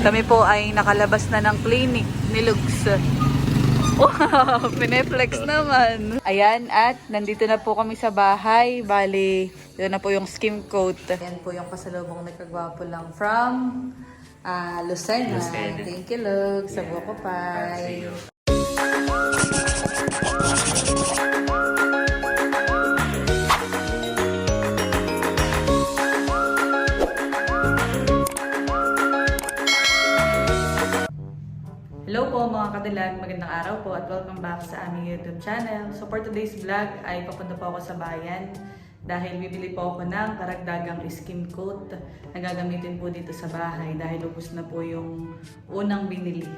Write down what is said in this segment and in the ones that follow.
Kami po ay nakalabas na ng clinic ni Lux. Wow, pineflex naman. Ayan, at nandito na po kami sa bahay. Bali, ito na po yung skim coat. Ayan po yung pasalubong na kagwapo lang from ah Lucena. Lucena. Thank you, Lux. Sa buko pa. Hello po mga kadilag, magandang araw po at welcome back sa aming YouTube channel. So for today's vlog ay papunta po ako sa bayan dahil bibili po ako ng karagdagang skin coat na gagamitin po dito sa bahay dahil ubos na po yung unang binili.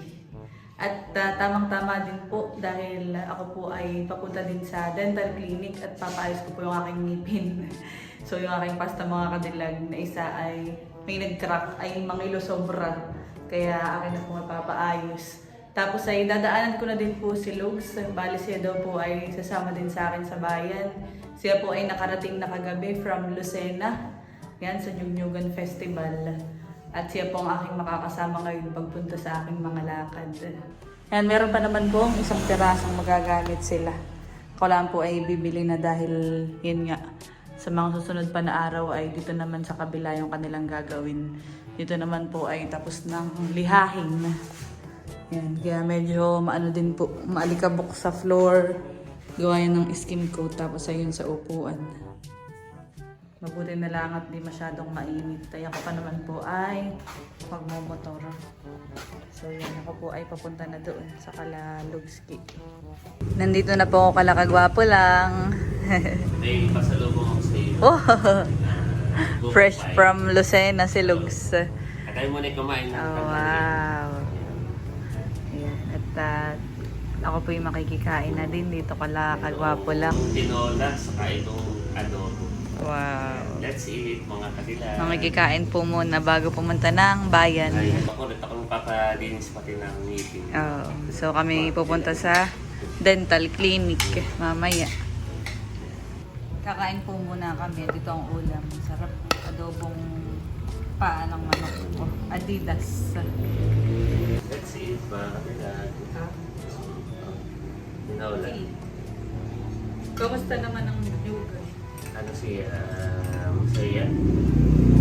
At ah, tamang-tama din po dahil ako po ay papunta din sa dental clinic at papaayos ko po yung aking ngipin. so yung aking pasta mga kadilag na isa ay may nag-crack ay mangilo sobra. Kaya akin na po mapapaayos. Tapos ay dadaanan ko na din po si Lugs. Bali siya daw po ay sasama din sa akin sa bayan. Siya po ay nakarating na kagabi from Lucena. Yan sa Nyugnyugan Festival. At siya po ang aking makakasama ngayon pagpunta sa aking mga lakad. Yan, meron pa naman pong isang pirasong magagamit sila. Ako lang po ay bibili na dahil yun nga, sa mga susunod pa na araw ay dito naman sa kabila yung kanilang gagawin. Dito naman po ay tapos ng lihahin. Yan, kaya medyo maano din po, maalikabok sa floor. Gawa yan ng skin coat tapos ayun sa upuan. Mabuti na lang at di masyadong mainit. Kaya ako pa naman po ay magmumotor. So yan, ako po ay papunta na doon sa Kalalugski. Nandito na po ako kalakagwapo lang. May pasalubong ako sa iyo. oh, fresh from Lucena si Lugs. At tayo muna kumain ng Oh, wow. Ako po yung makikikain na din dito kala kagwapo lang. Tinola, saka itong adobo. Wow. Let's eat mga kanila. Makikikain po muna bago pumunta ng bayan. Ay, ako rin ako papalinis pati ng ngipin. Oh, so kami pupunta sa dental clinic mamaya. Kakain po muna kami. Dito ang ulam. Sarap. Adobong paa ng manok. Adidas. Let's eat mga Tinola. Kamusta naman ang yoga? Ano siya, uh, masaya.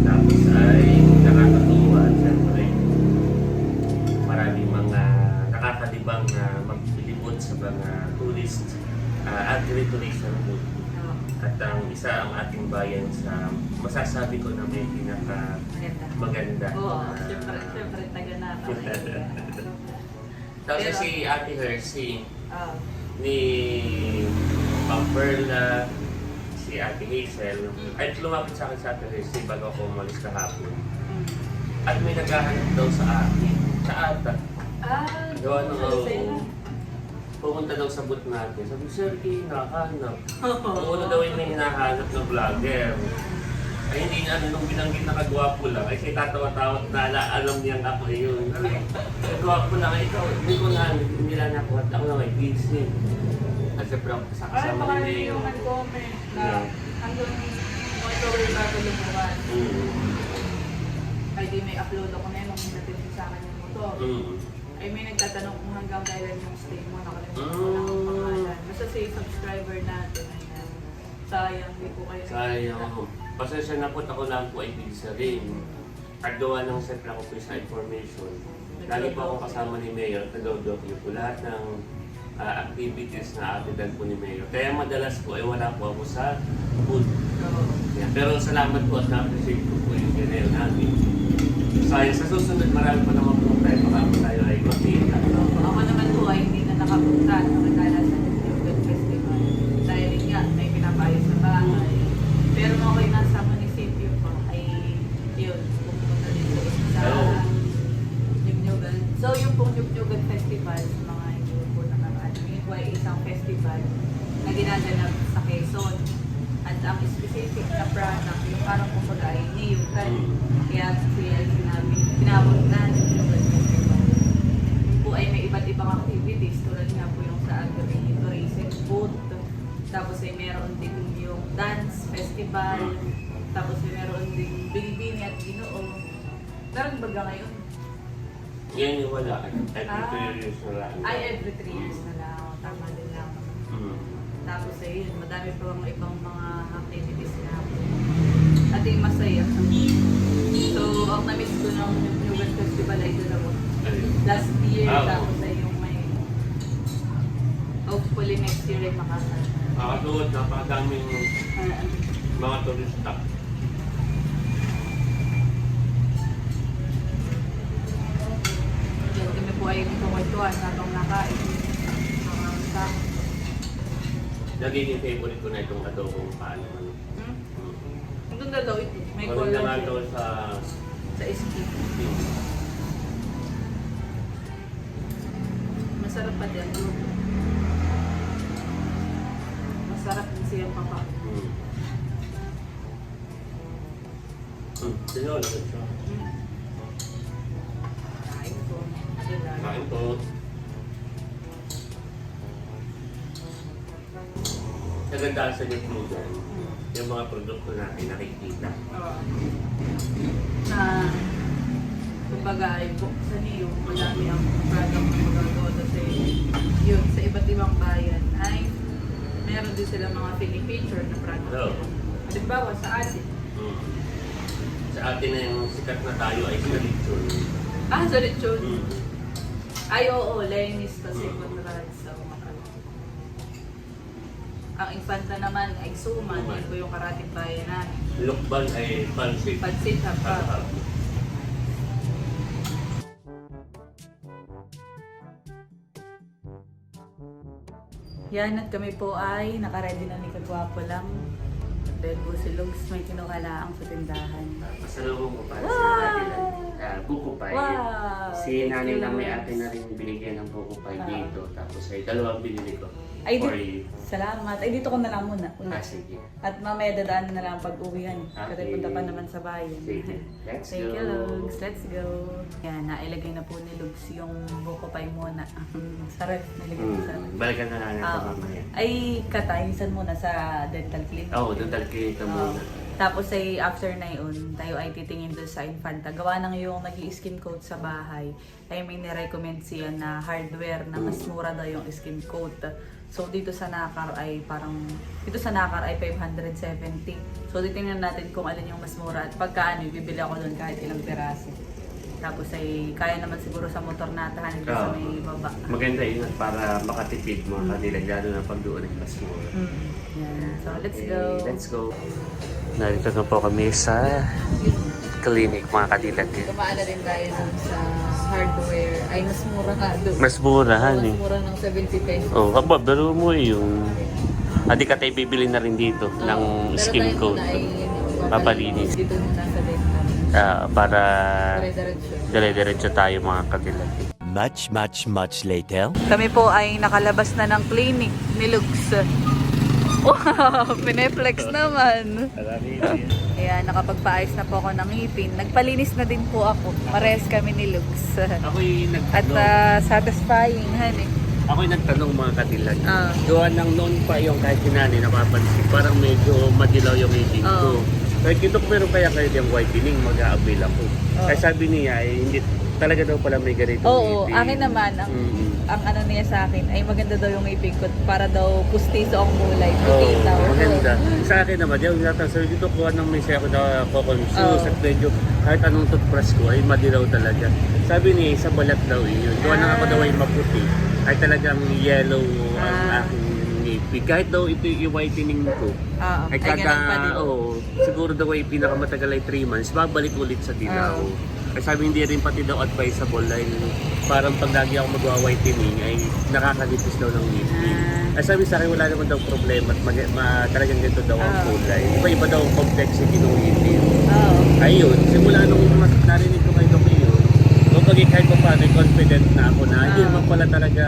Tapos ay nakakatuwa. Siyempre, maraming mga nakakalibang na maglibot sa mga tourist uh, agri-tourism route. At ang isa ang ating bayan sa masasabi ko na may pinaka Maganda. Oo, na- syempre, syempre, taga na Tapos si Ate Hershey, Ah, ni Ma'am Perla, si Ate Hazel, Mm. ay lumapit sa akin si Ate Hershey bago ako umalis kahapon. At may naghahanap daw sa akin, sa ata. Ah, Gawa ng sa Lucena. pumunta daw sa booth natin. Sabi, Sir, eh, nakahanap. Ang una daw ay may hinahanap ng vlogger. Ay hindi niya ano, nung binanggit na kagwapo lang, ay siya tatawa-tawa na ala, alam niyang ako yun. Sabi, kagwapo lang, ay ikaw, hindi ko na, hindi lang ako, at ako lang ay busy. At siyempre ako Ay, kasama baka ni Leo. yung nag-comment na Yeah. hanggang motor yung gagawin Mm. Ay, di may upload ako na yun nung natin sa akin yung motor. Mm. Ay, may nagtatanong kung hanggang kailan yung stay mo. Nakalimutan ko Mm. lang ang pangalan. Basta si subscriber natin. Sayang, di po kayo Sayang. Pasensya na po, ako lang po ay busy rin. At gawa ng set lang ko po sa information. Lagi po akong kasama ni Mayor, nag-document po lahat ng ah, activities na atidan po ni Mayor. Kaya madalas po ay wala po ako sa food. Oo. Yan. Pero salamat po at na-appreciate ko po yung ganyan namin. Sayang sa susunod, marami pa naman po tayo. Baka po tayo ay makita. Ako naman po ay hindi na nakapunta. Nakakala sa Newton Festival. Dahil yun nga, may pinapayos sa bahay. Pero nung ako'y nasa munisipyo po, ay yun, pupunta din po sa Oh. Nyugnyugan. So Nyugnyugan Festival, sa mga hindi po nakaraan, po ay isang festival na ginaganap sa Quezon. At ang specific na Every Ah. two years na lang. Ay, every 3 years na lang. Tama din lang. Mm. Tapos ayun, madami pa mga ibang mga activities na at yung masaya. So, ang na-miss ko ng New Year's Festival ay doon ako. Last year, Ah, tapos ay yung may hopefully next year ay makakal. Nakatuwad, napakadaming Uh, mga turista. Nagkakwentuhan habang nakain. Mga. Nagiging favorite ko na itong adobong paano. Ano. Hmm? Mm. Ganda daw ito. May Maganda nga daw siya sa... sa skin. Masarap pa din. Masarap din siya papa. Mm. Mm. Sinula ko siya. Kain ko. Kain po. Nagandaan sa YouTube yung mga produkto natin nakikita. Oo. Na kumbaga ay buksan niyo madami ang product na magagawa kasi yun sa iba't ibang bayan ay meron din sila mga feature na product Oo. Halimbawa sa atin. Mm. Sa atin na yung sikat na tayo ay sa lechon. Ah, sa lechon. Mm. Ay, oo, Lenis kasi Mm. sa umakal. Ang infanta naman ay suman, Suman. po yung karating bayan namin. Lukban ay pansit. Pansit hapa. Ah, Yan at kami po ay nakaredy na ni Kagwapo lang. Dahil po si Lugs may kinukalaang sa tindahan. Pasalubong ko para Wow! sa natin uh, buko pie. Wow! Si nanay lang may ate na rin binigyan ng buko pie Ah. dito. Tapos ay dalawang binili ko. Ay, for di- you. Salamat. Ay, dito ko na lang muna. Ah, sige. At mamaya dadaan na lang pag uwihan. Kasi Okay. punta pa naman sa bayan. Sige. Let's Thank go. you, Lugs. Let's go. Yan, nailagay na po ni Lugs yung buko pie muna. sa ref, nilagay ko sa. Hmm. Balikan na natin ito Ah, mamaya. ay, kataysan muna sa dental clinic. Oo, oh, kita Oo. muna. Tapos ay after na yun, tayo ay titingin doon sa Infanta. Gawa ng yung nag skin coat sa bahay, ay may nirecommend siya na hardware na mas mura daw yung skin coat. So dito sa Nakar ay parang, dito sa Nakar ay 570. So titingnan natin kung alin yung mas mura at pagka ano, bibili ako doon kahit ilang piraso. Tapos ay kaya naman siguro sa motor na tahanin doon sa may baba. Maganda yun at para makatipid mga Mm. kanilag lalo na pag doon ay mas mura. Mm. Yan. So let's Okay, go. Let's go. Narito na po kami sa clinic mga kadilag. Kumaan na rin tayo sa hardware. Ay, mas mura nga doon. Mas murahan mas eh. mura ng 70 pesos. Oh, kaba, pero mo eh, yung... Adi ka tayo bibili na rin dito ng Oo. Pero skin coat. yun, Papalinis. Dito muna sa dental. Ah, para Dire-diretso. dire-diretso tayo mga kadilag. Much, much, much later. Kami po ay nakalabas na ng clinic ni Lux. Wow, pineflex naman. Ayan, nakapagpaayos na po ako ng ngipin. Nagpalinis na din po ako. Pares kami ni Lux. Ako'y At nagtanong, ah, satisfying, honey. ako'y nagtanong mga kadilag. Ah. Gawa ng noon pa yung kahit sinani napapansin, parang medyo madilaw yung ngipin ko. Oo. Kaya kinok meron kaya kayo yung whitening, mag-a-avail ako. Oo. Kaya sabi niya, eh, hindi, talaga daw pala may ganito Oo, akin naman, ang, Mm. Ang ano niya sa akin, ay maganda daw yung ngipin ko para daw pustiso ang kulay. Oo, Puti daw. maganda. Sa akin naman, yung natasal dito kuha ng may ako na Oo. kukonsus at medyo kahit anong toothbrush ko ay madilaw talaga. Sabi niya, sa balat daw yun. Gawa na ako daw ay maputi. Ay talagang yellow ang Ah. aking ngipin. Kahit daw ito yung whitening ko. Oo, Ay ay ganun pa kada, din. oo, siguro daw ay pinakamatagal ay 3 months, babalik ulit sa dilaw. Oo. Ay sabi hindi rin pati daw advisable dahil parang pag lagi ako magwa-whitening ay nakakalipis daw ng ngipin. Ah. Ay sabi sa akin wala naman daw problema at mag, ma, talagang ganito daw ang Ah. kulay. Iba-iba daw ang complexity ng ngipin. Oo. Ayun, simula nung mas narinig ko kay Doc yun, nung pag kahit pa confident na ako na hindi Ah. naman pala talaga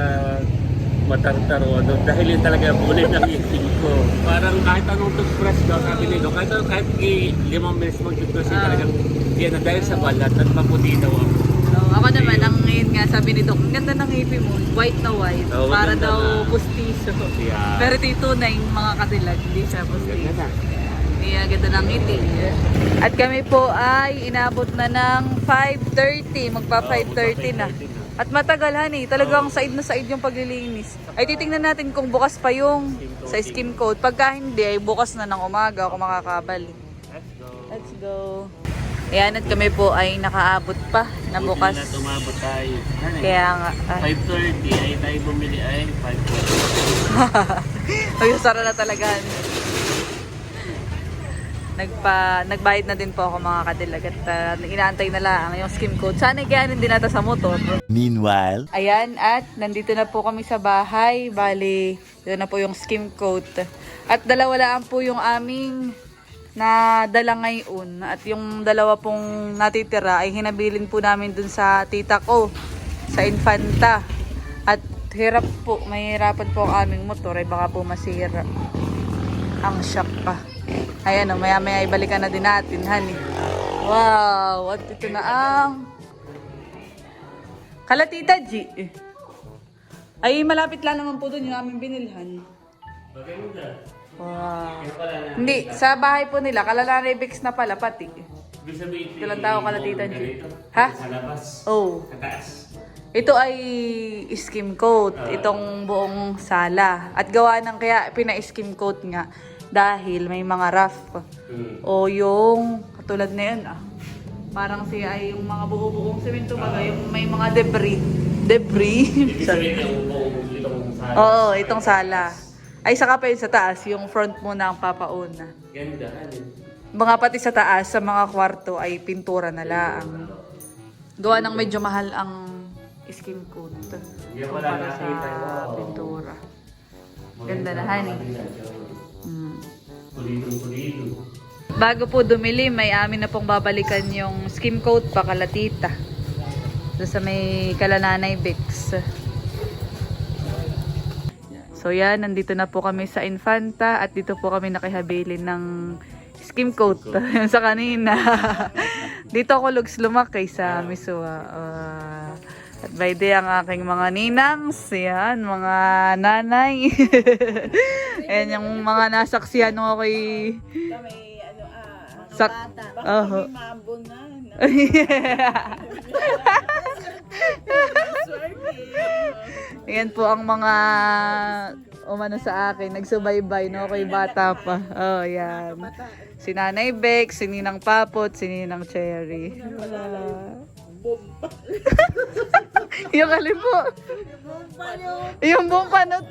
matartaro ano, dahil yun talaga ang kulay ng ngipin ko. Parang kahit anong toothbrush daw, sabi ni Doc, kahit, kahit i- limang minutes mag-toothbrush, Ah. talagang yan na dahil sa balat at maputi daw ako. So, ako naman, ang ngayon nga sabi ni Doc, ang ganda ng ngipin mo, white na white, Oo, para maganda daw na. pustiso. Yeah. Pero tito na yung mga katilag, hindi siya pustiso. Ganda na. Agad na ng ngiti. At kami po ay inabot na ng 5.30. Magpa 5.30 na. At matagal honey, talagang said na said yung paglilinis. Ay titingnan natin kung bukas pa yung sa skim coat. Pagka hindi, ay bukas na ng umaga ako makakabalik. Let's go. Let's go. Ayan, at kami po ay nakaabot pa na bukas. Buti na tumabot tayo. Ano eh? Kaya nga, ay, 5.30 ay tayo bumili ay 5.40. ay sara na talaga. Nagpa, nagbayad na din po ako mga kadilag at uh, inaantay na lang yung skim coat. Sana igayanin din natin sa motor. Meanwhile, Ayan, at nandito na po kami sa bahay. Bali, yun na po yung skim coat. At dalawa lang po yung aming na dala ngayon. At yung dalawa pong natitira ay hinabilin po namin dun sa tita ko, sa Infanta. At hirap po, mahirapan po ang aming motor ay baka po masira. Ang shock pa. Ayan o, maya maya ibalikan na din natin, honey. Wow, at ito na ang Kalatita G. Ay, malapit lang naman po doon yung aming binilhan. Maganda. Wow. Kaya pala na. Hindi, sa bahay po nila, Kalalaribix na pala pati. Ibig sabihin, Ito lang tao kalatitan, G. Ha? Sa labas. Oh, Sa taas. ito ay skim coat, itong buong sala. At gawa ng kaya pina-skim coat nga dahil may mga rough. Hmm. O yung katulad na yun ah. Parang siya ay yung mga buo-buong semento baga, yung may mga debris. Debris. Ibig sabihin yung buong itong sa Oo, itong sala. Ay, saka pa yun sa taas, yung front muna ang papauna. Ganda. Ano? Mga pati sa taas, sa mga kwarto ay pintura na lang. Gawa ng medyo mahal ang skim coat. Hindi ko Kumpara sa nakita. Wow. pintura. Ganda na, honey. Mm. Pulitong-pulito. Bago po dumili, may amin na pong babalikan yung skim coat pa kalatita. Doon sa may kalananay Bix. So yan, nandito na po kami sa Infanta at dito po kami nakihabilin ng skim coat. Sa kanina. dito ako lugs lumaki sa Misua. Ah, at by day ang aking mga ninangs, yan, mga nanay. Ayan yung mga nasaksihan nung ako'y Kami, ano, ah, sak... Oho. kami maambon na. no? Yan po ang mga umano sa akin, nagsubaybay, no? Ako'y bata pa. Oh, yan. Si Nanay Beck, si Ninang Papot, si Ninang Cherry. Yung kalipo. yung buong panot.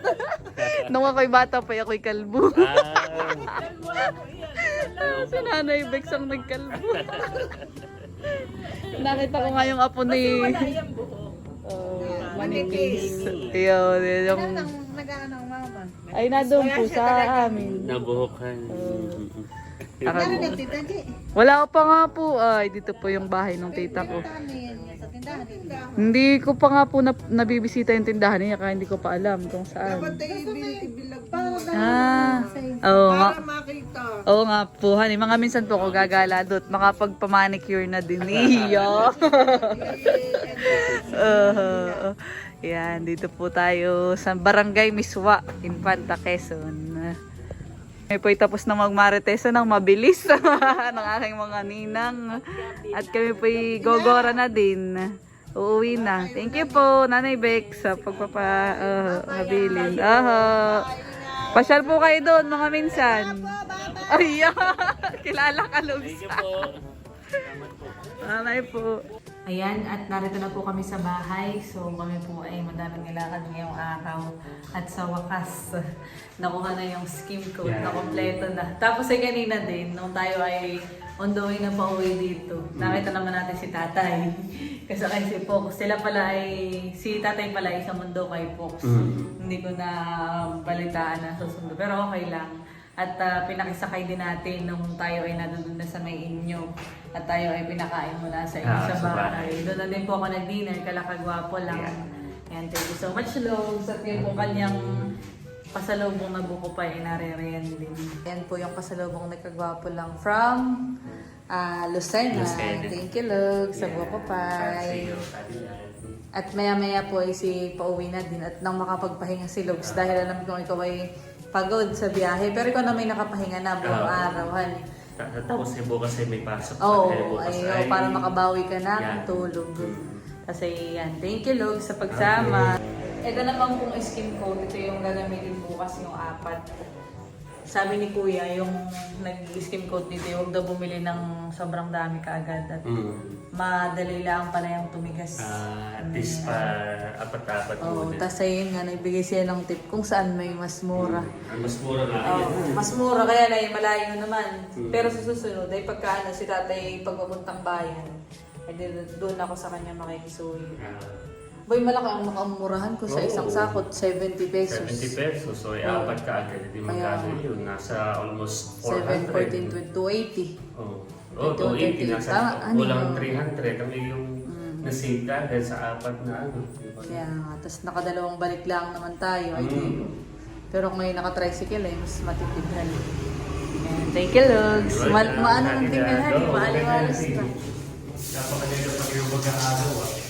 Nung ako'y bata pa, ako'y kalbo. Ah, si Nanay Beck ang nagkalbo. Nakita ko nga yung apo ni... Oh, manipis. Yun, yun, yung... Nag-ano ang mama. Ay, na doon po sa amin. Nabuhukan. Ano nagtita, G? Wala ko pa nga po. Ay, dito po yung bahay ng tita ko. Yan sa tindahan? Hindi ko pa nga po na, nabibisita yung tindahan niya kaya hindi ko pa alam kung saan. Ibilag pa. Ah, oo nga. makita. Oo nga po, honey. Mga minsan po ako gagala doon. Makapagpamanicure na din. Iyo. Oo. yan, dito po tayo sa Barangay Miswa, Infanta, Quezon. May po'y tapos na magmaritesa ng mabilis ng aking mga ninang. At kami po'y gogora na din. Uuwi na. Thank you po, Nanay Beck, sa pagpapa uh, habilin. Aha. Pasyal po kayo doon, mga minsan. Ay, kilala ka, Lugs. Thank you po. Nanay po. Ayan, at narito na po kami sa bahay. So, kami po ay madaming nilakad ngayong araw. At sa wakas, nakuha na yung skim coat na kompleto na. Tapos ay kanina din, nung tayo ay on the way na pa uwi dito, nakita naman natin si tatay. Kasi kay si Fox, sila pala ay, si tatay pala ay sa mundo kay Fox. Hindi ko na balitaan na susundo. Pero okay lang. At ah, pinakisakay din natin nung tayo ay nandun na sa may inyo. At tayo ay pinakain muna sa inyo Ah, sa sa bahay. bahay. Doon na din po ako nag-dinner, kalakagwapo lang. Ayan, thank you so much, Logs. At yun po kanyang pasalubong na buko pa ay naririyan din. Yan po yung pasalubong na kagwapo lang from ah, Lucena. Lucena. Thank you, Logs, sa buko pa. At maya-maya po ay si pauwi na din at nang makapagpahinga si Logs dahil alam ko ikaw ay pagod sa biyahe. Pero ikaw na may nakapahinga na buong Ah. araw. Ta- Tapos eh, bukas ay may pasok Oo, eh, bukas ay, para makabawi ka na Yan. ng tulog. Mm. Kasi yan, thank you Log sa pagsama. Ito naman pong skin coat, ito yung gagamitin bukas yung apat. Sabi ni Kuya, yung nag-skin coat dito, huwag daw bumili ng sobrang dami kaagad. At Mm. madali lang pala yung tumigas. Ah, at least pa apat-apat Oo, muna. tas ayun nga, nagbigay siya ng tip kung saan may mas mura. Ang mas mura nga Oo, yan. mas mura kaya na yung malayo naman. Mm. Pero sa susunod, ay pagka ano, si tatay pagpapuntang bayan, ay di- doon ako sa kanya makikisuyo. Ah, Boy, malaki ang nakamurahan ko sa Oo. isang sakot, 70 pesos. 70 pesos. So, ay apat ka agad. Hindi magkano yun. Nasa almost 7, 14, 400. 280. Oo. Oh, 280. 280. Nasa Tama, ano kulang yun? 300. Kami yung Mm. nasave ka dahil sa apat na ano. diba? Kaya nga, tapos nakadalawang balik lang naman tayo. Ay, di. Mm. Pero kung ngayon naka-tricycle ay mas matipid na. Ayan, thank you, Lugs. Ma- maano ng tingnan, honey? Maaliwalas na. Napakaganda pa yung pagkakagawa. Oo.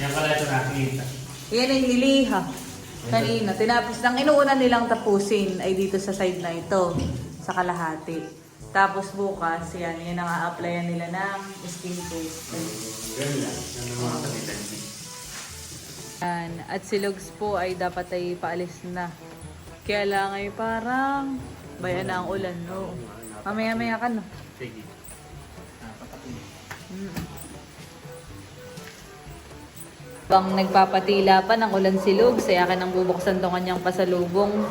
Yan pala ito nakikita. Yan ay niliha. Kanina, tinapos lang inuuna nilang tapusin ay dito sa side na ito, sa kalahati. Tapos bukas, yan, yan ang a-applyan nila ng skin paste. Ganun lang. Yan ang mga katitan. Yan. At si Lugs po ay dapat ay paalis na. Kaya lang ay parang bayan na ang ulan, no? Mamaya-maya ka, no? Sige. Bang nagpapatila pa ng ulan si Lugs, ay akin ang bubuksan tong kanyang pasalubong.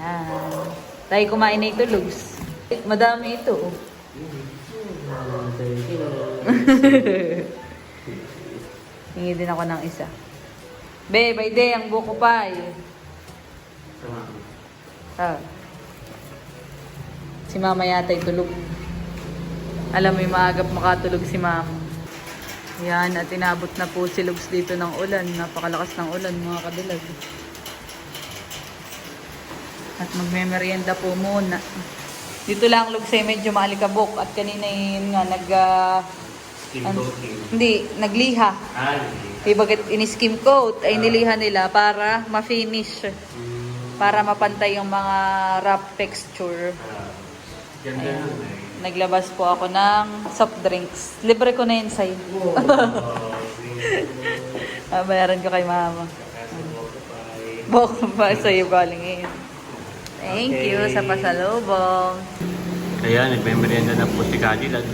Yan. Tayo kumain na ito, Lugs. Madami ito, oh. Hingi din ako ng isa. Be, by day, ang buko pa eh. Ah. Si mama yata ay tulog. Alam mo yung maagap makatulog si mama. Yan, at inabot na po si Lugs dito ng ulan. Napakalakas ng ulan, mga kadilag. At magmemeryenda po muna. Dito lang Lugs ay medyo maalikabok. At kanina yun nga, nag... ah, Skin an- hindi, nagliha. Ay. Ibagit in-skim coat ay niliha nila para ma-finish. Mm. Para mapantay yung mga rough texture. Ah, Ganda yun eh. Naglabas po ako ng soft drinks. Libre ko na yun sa'yo. Oh, Ah, bayaran ko kay mama. Boko pa sa'yo galing yun. Thank you Okay. sa pasalubong. Kaya, nagme-merienda na po si Cadillac.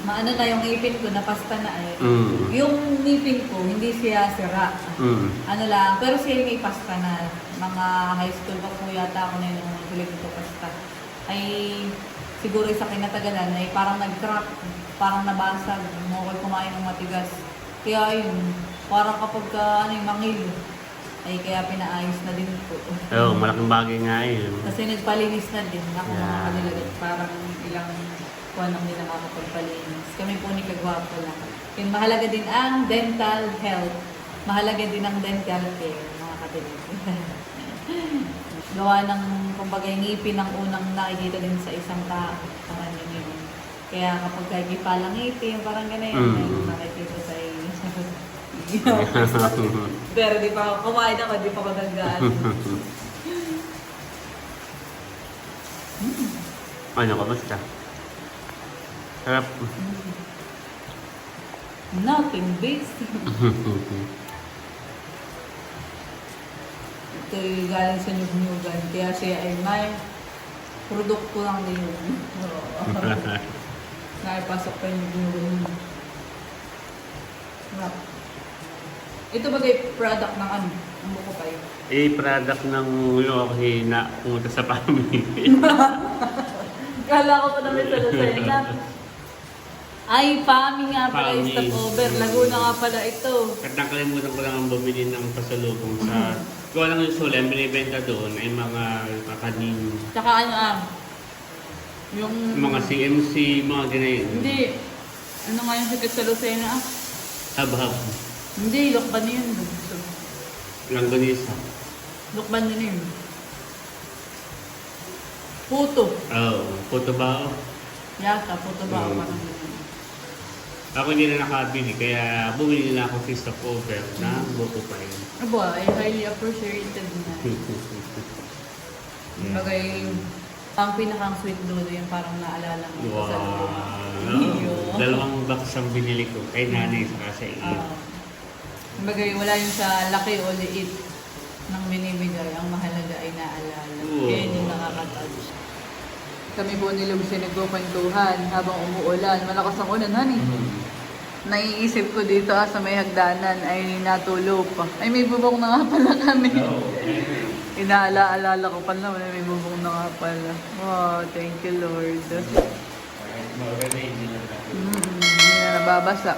Maano na yung ngipin ko, napasta na eh. Mm. Yung ngipin ko, hindi siya sira. Mm. Ano lang, pero siya may pasta na. Mga high school pa po yata ako na yun nung hilig ito pasta. Ay, siguro sa kinatagalan ay parang nag-crack, parang nabasag, mukha kumain ng matigas. Kaya yun, parang kapag ka, ano yung mangil, ay kaya pinaayos na din po. Oo, malaking bagay nga yun. Kasi nagpalinis na din. Ako mga Yeah. kanilagat, parang ilang kuwan ang nila makapagpalinis. Kami po ni Kagwapo lang. Yun, mahalaga din ang dental health. Mahalaga din ang dental care, mga katilagat. Gawa ng, kumbaga, yung ngipin ang unang nakikita din sa isang tao. Parang yun yun. Kaya kapag kagi palang ngipin, parang gano'n yun. Mm. Nakikita sa iyo. Pero di pa kumain ako, di pa ako naggaan. ano ka, basta? Sarap. Nothing beats. Ito yung galing sa nyug-nyugan. Kaya siya ay may produkto lang din yun. Naipasok pa yung nyug-nyugan. Sarap. Ito ba kay product ng ano? Ang buko pa yun. Eh, product ng Yoki na pumunta sa family. Kala ko pa namin sa Lucena. Ay, pami nga pala yung Pami. stopover. Laguna nga pala ito. At nakalimutan ko lang ang bumili ng pasalubong sa... Kung lang yung sula, ang binibenta doon ay mga kakanin, Tsaka ano ah, yung... mga CMC, mga ganayin. Hindi. Ano nga yung sikat sa Lucena ah? Hab-hab. Hindi, lokban na yun. Langganisa. Lokban din yun. Puto. Oo. Oh, puto ba? Yata, puto ba? Mm. Parang ganun. Ako hindi na nakabili, kaya bumili na ako sa stopover na buko pa yun. Aba, ay highly appreciated na. Bagay, ang pinakang sweet dulo yung parang naalala mo Wow. sa Iyo. Dalawang box ang binili ko kay nanay sa sa iyo. Ah. Bagay, wala yung sa laki o liit ng binibigay. Ang mahalaga ay naalala. Oo. Kaya yun yung nakakatouch. Kami po ni Lucy nagkukwentuhan habang umuulan. Malakas ang ulan, honey. Naiisip ko dito ah, sa may hagdanan ay natulog pa. Ay may bubong na nga pala kami. Inaala-alala ko pala na may bubong na nga pala. Wow, thank you Lord. Mm, hindi na nababasa.